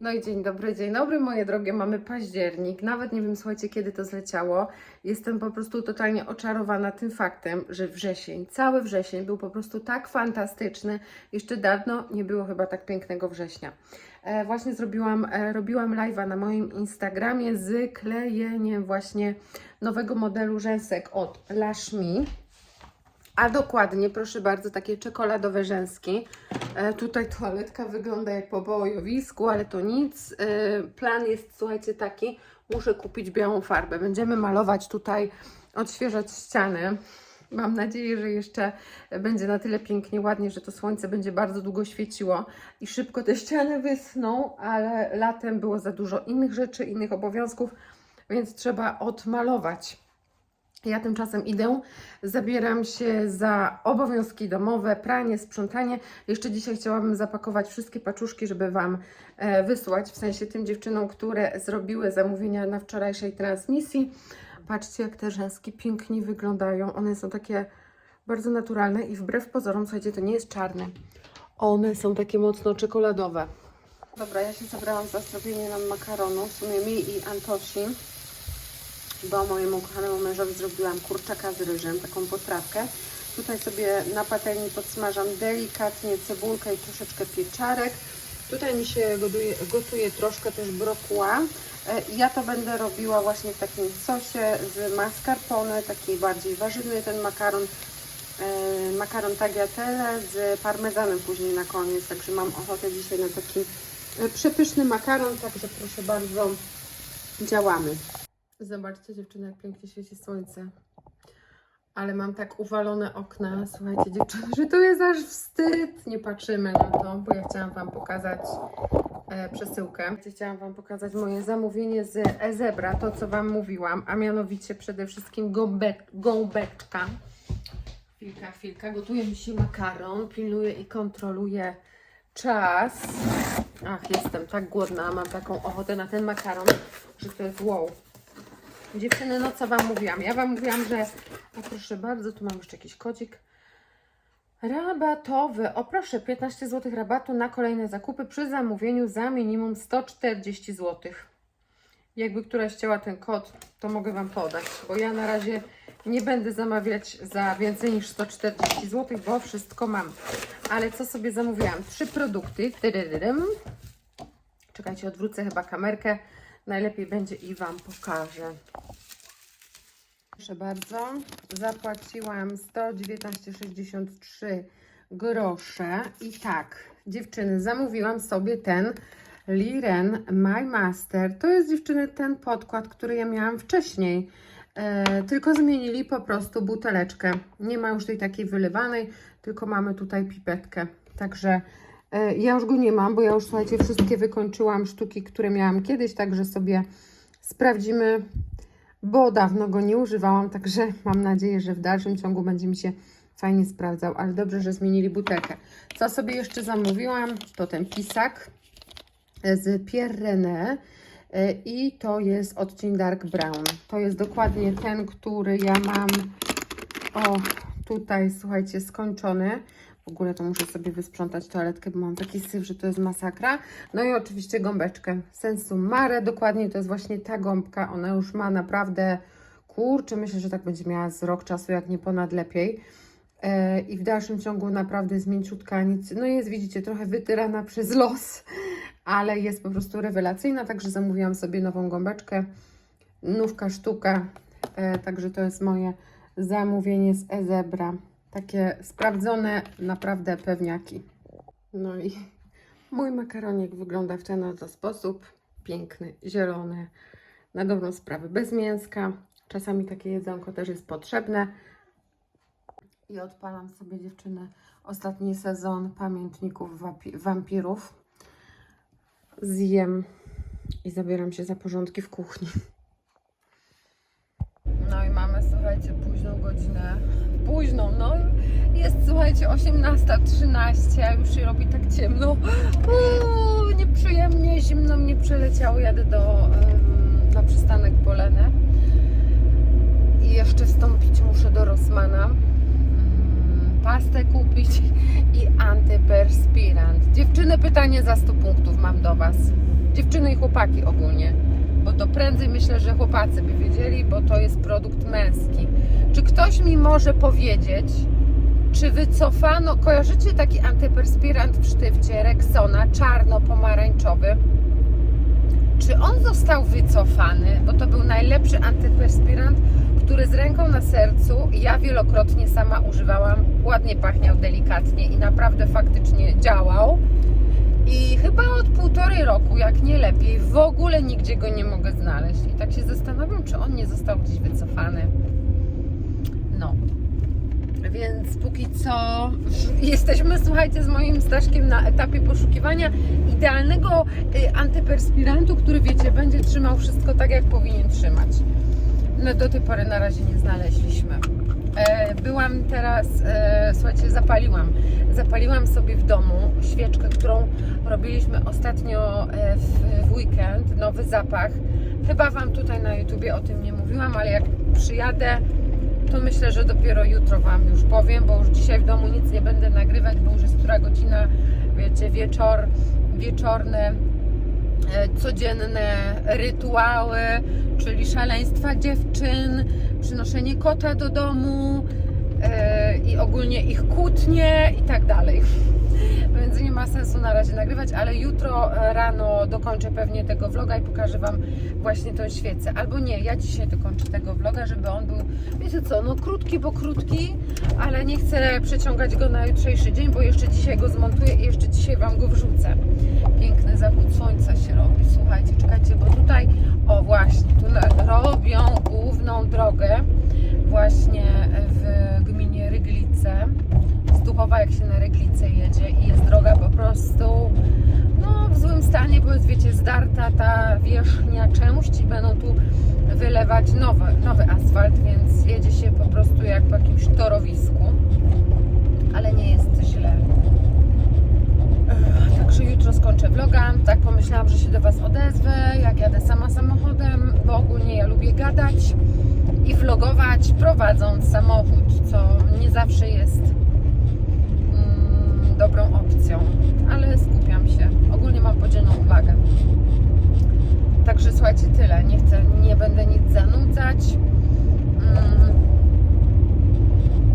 No i dzień dobry, dzień dobry moje drogie, mamy październik, nawet nie wiem słuchajcie kiedy to zleciało. Jestem po prostu totalnie oczarowana tym faktem, że wrzesień, cały wrzesień był po prostu tak fantastyczny. Jeszcze dawno nie było chyba tak pięknego września. E, właśnie zrobiłam, e, robiłam live'a na moim Instagramie z klejeniem właśnie nowego modelu rzęsek od Lashmi. A dokładnie, proszę bardzo, takie czekoladowe rzęski. E, tutaj toaletka wygląda jak po bojowisku, ale to nic. E, plan jest, słuchajcie, taki, muszę kupić białą farbę. Będziemy malować tutaj, odświeżać ściany. Mam nadzieję, że jeszcze będzie na tyle pięknie, ładnie, że to słońce będzie bardzo długo świeciło i szybko te ściany wysną, ale latem było za dużo innych rzeczy, innych obowiązków, więc trzeba odmalować. Ja tymczasem idę, zabieram się za obowiązki domowe, pranie, sprzątanie. Jeszcze dzisiaj chciałabym zapakować wszystkie paczuszki, żeby Wam e, wysłać, w sensie tym dziewczynom, które zrobiły zamówienia na wczorajszej transmisji. Patrzcie, jak te rzęski pięknie wyglądają. One są takie bardzo naturalne i wbrew pozorom, słuchajcie, to nie jest czarne. One są takie mocno czekoladowe. Dobra, ja się zabrałam za zrobienie nam makaronu, w sumie mi i Antosi bo mojemu kochanemu mężowi zrobiłam kurczaka z ryżem, taką potrawkę. Tutaj sobie na patelni podsmażam delikatnie cebulkę i troszeczkę pieczarek. Tutaj mi się gotuje, gotuje troszkę też brokuła. E, Ja to będę robiła właśnie w takim sosie z mascarpone, taki bardziej warzywny ten makaron. E, Makaron tagliatelle z parmezanem później na koniec, także mam ochotę dzisiaj na taki e, przepyszny makaron, także proszę bardzo, działamy. Zobaczcie dziewczyny, jak pięknie świeci słońce. Ale mam tak uwalone okna, słuchajcie dziewczyny, że to jest aż wstyd. Nie patrzymy na to, bo ja chciałam Wam pokazać e, przesyłkę. Chciałam Wam pokazać moje zamówienie z Ezebra, to co Wam mówiłam, a mianowicie przede wszystkim gąbek, gąbeczka. Chwilka, chwilka, gotuje mi się makaron, pilnuję i kontroluję czas. Ach, jestem tak głodna, mam taką ochotę na ten makaron, że to jest wow. Dziewczyny, no co Wam mówiłam? Ja Wam mówiłam, że... O proszę bardzo, tu mam jeszcze jakiś kodzik. Rabatowy. O proszę, 15 zł rabatu na kolejne zakupy przy zamówieniu za minimum 140 zł. Jakby któraś chciała ten kod, to mogę Wam podać, bo ja na razie nie będę zamawiać za więcej niż 140 zł, bo wszystko mam. Ale co sobie zamówiłam? Trzy produkty. Tyryrym. Czekajcie, odwrócę chyba kamerkę. Najlepiej będzie i Wam pokażę. Proszę bardzo, zapłaciłam 119,63 grosze i tak, dziewczyny, zamówiłam sobie ten Liren My Master. To jest dziewczyny ten podkład, który ja miałam wcześniej. E, tylko zmienili po prostu buteleczkę. Nie ma już tej takiej wylewanej, tylko mamy tutaj pipetkę. Także ja już go nie mam, bo ja już słuchajcie, wszystkie wykończyłam sztuki, które miałam kiedyś, także sobie sprawdzimy, bo dawno go nie używałam, także mam nadzieję, że w dalszym ciągu będzie mi się fajnie sprawdzał, ale dobrze, że zmienili butelkę. Co sobie jeszcze zamówiłam, to ten pisak z Pierre René e, i to jest odcień Dark Brown. To jest dokładnie ten, który ja mam o tutaj, słuchajcie, skończony. Ogóle to muszę sobie wysprzątać toaletkę, bo mam taki syf, że to jest masakra. No i oczywiście gąbeczkę Sensu Mare, dokładnie to jest właśnie ta gąbka. Ona już ma naprawdę, kurczę, myślę, że tak będzie miała z rok czasu, jak nie ponad lepiej. E, I w dalszym ciągu naprawdę jest mięciutka, nic. No jest, widzicie, trochę wytyrana przez los, ale jest po prostu rewelacyjna, także zamówiłam sobie nową gąbeczkę. Nówka sztuka, e, także to jest moje zamówienie z Ezebra. Takie sprawdzone naprawdę pewniaki. No i mój makaronik wygląda w ten oto sposób. Piękny, zielony, na dobrą sprawę, bez mięska. Czasami takie jedzonko też jest potrzebne. I odpalam sobie dziewczyny ostatni sezon pamiętników wampirów. Zjem i zabieram się za porządki w kuchni. No i mamy, słuchajcie, późną godzinę. Późną, no jest, słuchajcie, 18.13, a już się robi tak ciemno. Uuu, nieprzyjemnie, zimno mnie przeleciało. Jadę do, na przystanek Polenę. I jeszcze wstąpić muszę do Rossmana. Mm, Pastę kupić i antyperspirant. Dziewczyny, pytanie za 100 punktów mam do Was. Dziewczyny i chłopaki ogólnie, bo to prędzej myślę, że chłopacy by wiedzieli, bo to jest produkt męski. Czy ktoś mi może powiedzieć, czy wycofano, kojarzycie taki antyperspirant w sztywcie Rexona, czarno-pomarańczowy? Czy on został wycofany, bo to był najlepszy antyperspirant, który z ręką na sercu ja wielokrotnie sama używałam. Ładnie pachniał delikatnie i naprawdę faktycznie działał. I chyba od półtorej roku, jak nie lepiej, w ogóle nigdzie go nie mogę znaleźć. I tak się zastanawiam, czy on nie został gdzieś wycofany. No. Więc póki co jesteśmy, słuchajcie, z moim Staszkiem na etapie poszukiwania idealnego y, antyperspirantu, który wiecie, będzie trzymał wszystko tak, jak powinien trzymać. No do tej pory na razie nie znaleźliśmy. E, byłam teraz, e, słuchajcie, zapaliłam. Zapaliłam sobie w domu świeczkę, którą robiliśmy ostatnio e, w, weekend. Nowy zapach. Chyba Wam tutaj na YouTubie o tym nie mówiłam, ale jak przyjadę, to myślę, że dopiero jutro Wam już powiem, bo już dzisiaj w domu nic nie będę nagrywać, bo już jest która godzina, wiecie, wieczor, wieczorne, codzienne rytuały, czyli szaleństwa dziewczyn, przynoszenie kota do domu e, i ogólnie ich kłótnie i tak dalej. Więc nie ma sensu na razie nagrywać, ale jutro e, rano dokończę pewnie tego vloga i pokażę Wam właśnie tą świecę. Albo nie, ja dzisiaj dokończę tego vloga, żeby on był, wiecie co, no krótki, bo krótki, ale nie chcę przeciągać go na jutrzejszy dzień, bo jeszcze dzisiaj go zmontuję i jeszcze dzisiaj Wam go wrzucę. Piękny zachód słońca się robi, słuchajcie, czekajcie, bo tutaj, o właśnie, tu na- robią główną drogę właśnie w gminie Ryglice. Z Duchowa jak się na Ryglice jedzie i jest droga po prostu no, w złym stanie, bo jest wiecie ta wierzchnia część i będą tu wylewać nowy, nowy asfalt, więc jedzie się po prostu jak po jakimś torowisku, ale nie jest źle. Także jutro skończę vloga. Tak pomyślałam, że się do Was odezwę, jak jadę sama samochodem, bo ogólnie ja lubię gadać i vlogować prowadząc samochód, co nie zawsze jest mm, dobrą opcją, ale skupiam się. Ogólnie mam podzielną uwagę. Także tyle. Nie chcę, nie będę nic zanudzać. Mm.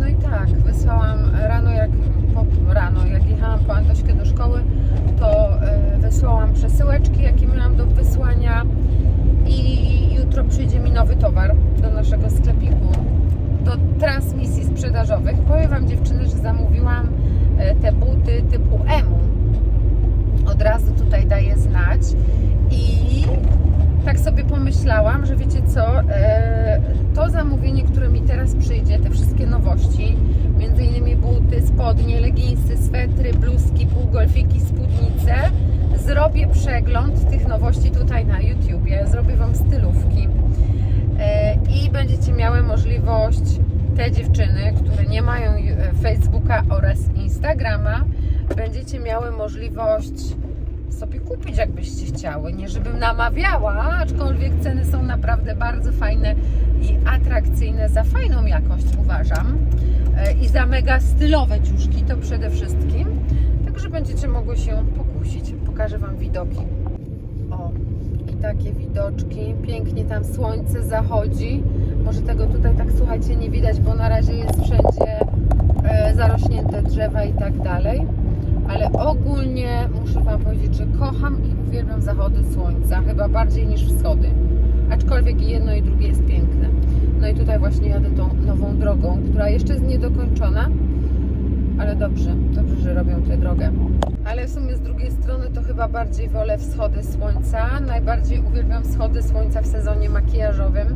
No i tak, wysłałam rano, jak po, rano, jak jechałam po Antośkę do szkoły, to y, wysłałam przesyłeczki, jakie miałam do wysłania i jutro przyjdzie mi nowy towar do naszego sklepiku, do transmisji sprzedażowych. Powiem Wam dziewczyny, że zamówiłam e, te buty typu EMU. Od razu tutaj daję znać i tak sobie pomyślałam, że wiecie co, e, to zamówienie, które mi teraz przyjdzie, te wszystkie nowości, między innymi buty, spodnie, leginsy, swetry, bluzki, półgolfiki, spódnice, zrobię przegląd tych nowości tutaj na YouTubie, zrobię Wam stylówki. E, i będziecie miały możliwość, te dziewczyny, które nie mają e, Facebooka oraz Instagrama, będziecie miały możliwość sobie kupić, jakbyście chciały. Nie żebym namawiała, aczkolwiek ceny są naprawdę bardzo fajne i atrakcyjne za fajną jakość, uważam. E, I za mega stylowe ciuszki, to przede wszystkim. Także będziecie mogły się pokusić. Pokażę Wam widoki. O, i takie widoczki. Pięknie tam słońce zachodzi. Może tego tutaj tak słuchajcie nie widać, bo na razie jest wszędzie e, zarośnięte drzewa i tak dalej. Ale ogólnie muszę Wam powiedzieć, że kocham i uwielbiam zachody słońca, chyba bardziej niż wschody. Aczkolwiek jedno i drugie jest piękne. No i tutaj właśnie jadę tą nową drogą, która jeszcze jest niedokończona, ale dobrze, dobrze, że robią tę drogę. Ale w sumie z drugiej strony to chyba bardziej wolę wschody słońca. Najbardziej uwielbiam wschody słońca w sezonie makijażowym.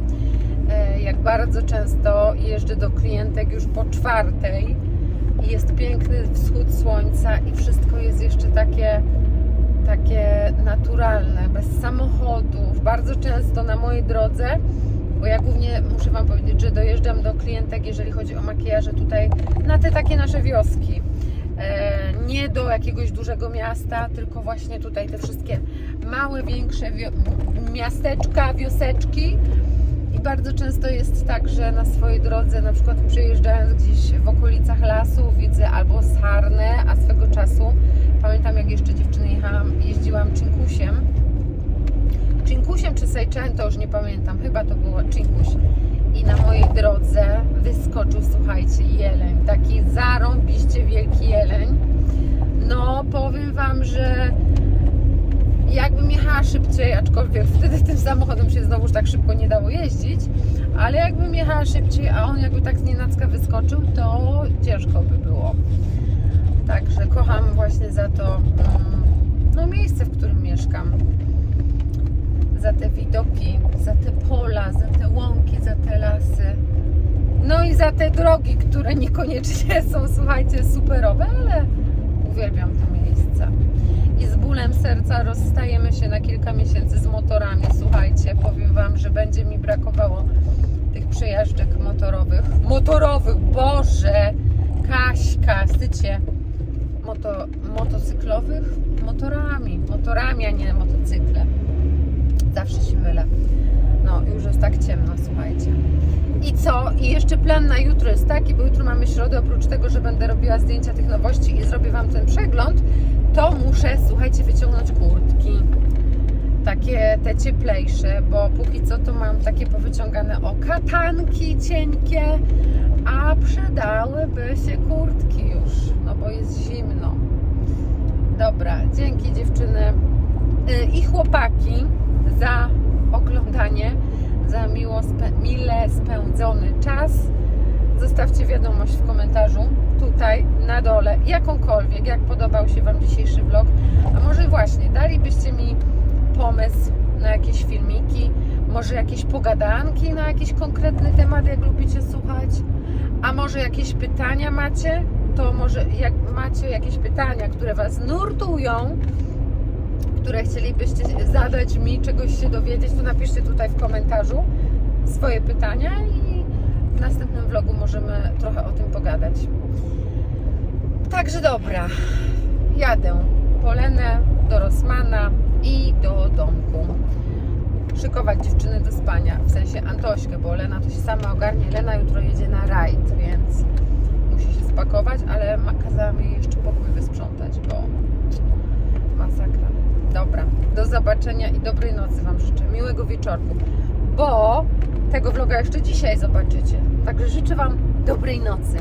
E, Jak bardzo często jeżdżę do klientek już po czwartej i jest piękny wschód słońca i wszystko jest jeszcze takie takie naturalne, bez samochodów. Bardzo często na mojej drodze, bo ja głównie muszę Wam powiedzieć, że dojeżdżam do klientek, jeżeli chodzi o makijaże tutaj na te takie nasze wioski. E, nie do jakiegoś dużego miasta, tylko właśnie tutaj te wszystkie małe, większe miasteczka, wioseczki. I bardzo często jest tak, że na swojej drodze, na przykład przejeżdżając gdzieś w okolicach lasu, widzę albo sarnę, a swego czasu pamiętam jak jeszcze dziewczyny jechałam, jeździłam czynkusiem Seicento, już nie pamiętam, chyba to było Cinkuś. I na mojej drodze wyskoczył, słuchajcie, jeleń. Taki zarąbiście wielki jeleń. No, powiem Wam, że jakbym jechała szybciej, aczkolwiek wtedy tym samochodem się znowuż tak szybko nie dało jeździć, ale jakbym jechała szybciej, a on jakby tak z nienacka wyskoczył, to ciężko by było. Także kocham właśnie za to mm, no, miejsce, w którym mieszkam. Za te widoki, za te pola, za te łąki, za te lasy. No i za te drogi, które niekoniecznie są, słuchajcie, superowe, ale uwielbiam te miejsca. I z bólem serca rozstajemy się na kilka miesięcy z motorami. Słuchajcie, powiem Wam, że będzie mi brakowało tych przejażdżek motorowych. Motorowych, Boże! Kaśka, stycie. Moto, motocyklowych? Motorami. Motorami, a nie motocykle. Zawsze się mylę. No, już jest tak ciemno, słuchajcie. I co? I jeszcze plan na jutro jest taki, bo jutro mamy środę, oprócz tego, że będę robiła zdjęcia tych nowości i zrobię Wam ten przegląd, to muszę, słuchajcie, wyciągnąć kurtki. Takie te cieplejsze, bo póki co to mam takie powyciągane o katanki cienkie, a przydałyby się kurtki bo jest zimno. Dobra, dzięki dziewczyny y, i chłopaki za oglądanie, za miło spę- mile spędzony czas. Zostawcie wiadomość w komentarzu tutaj na dole, jakąkolwiek, jak podobał się Wam dzisiejszy vlog. A może właśnie dalibyście mi pomysł na jakieś filmiki, może jakieś pogadanki na jakiś konkretny temat, jak lubicie słuchać. A może jakieś pytania macie? To może jak macie jakieś pytania, które Was nurtują, które chcielibyście zadać mi, czegoś się dowiedzieć, to napiszcie tutaj w komentarzu swoje pytania i w następnym vlogu możemy trochę o tym pogadać. Także dobra, jadę po Lenę, do Rosmana i do domku. Szykować dziewczyny do spania, w sensie Antośkę, bo Lena to się sama ogarnie. Lena jutro jedzie na rajd, więc spakować, ale kazałam jej jeszcze pokój wysprzątać, bo masakra. Dobra, do zobaczenia i dobrej nocy Wam życzę. Miłego wieczorku, bo tego vloga jeszcze dzisiaj zobaczycie. Także życzę Wam dobrej nocy.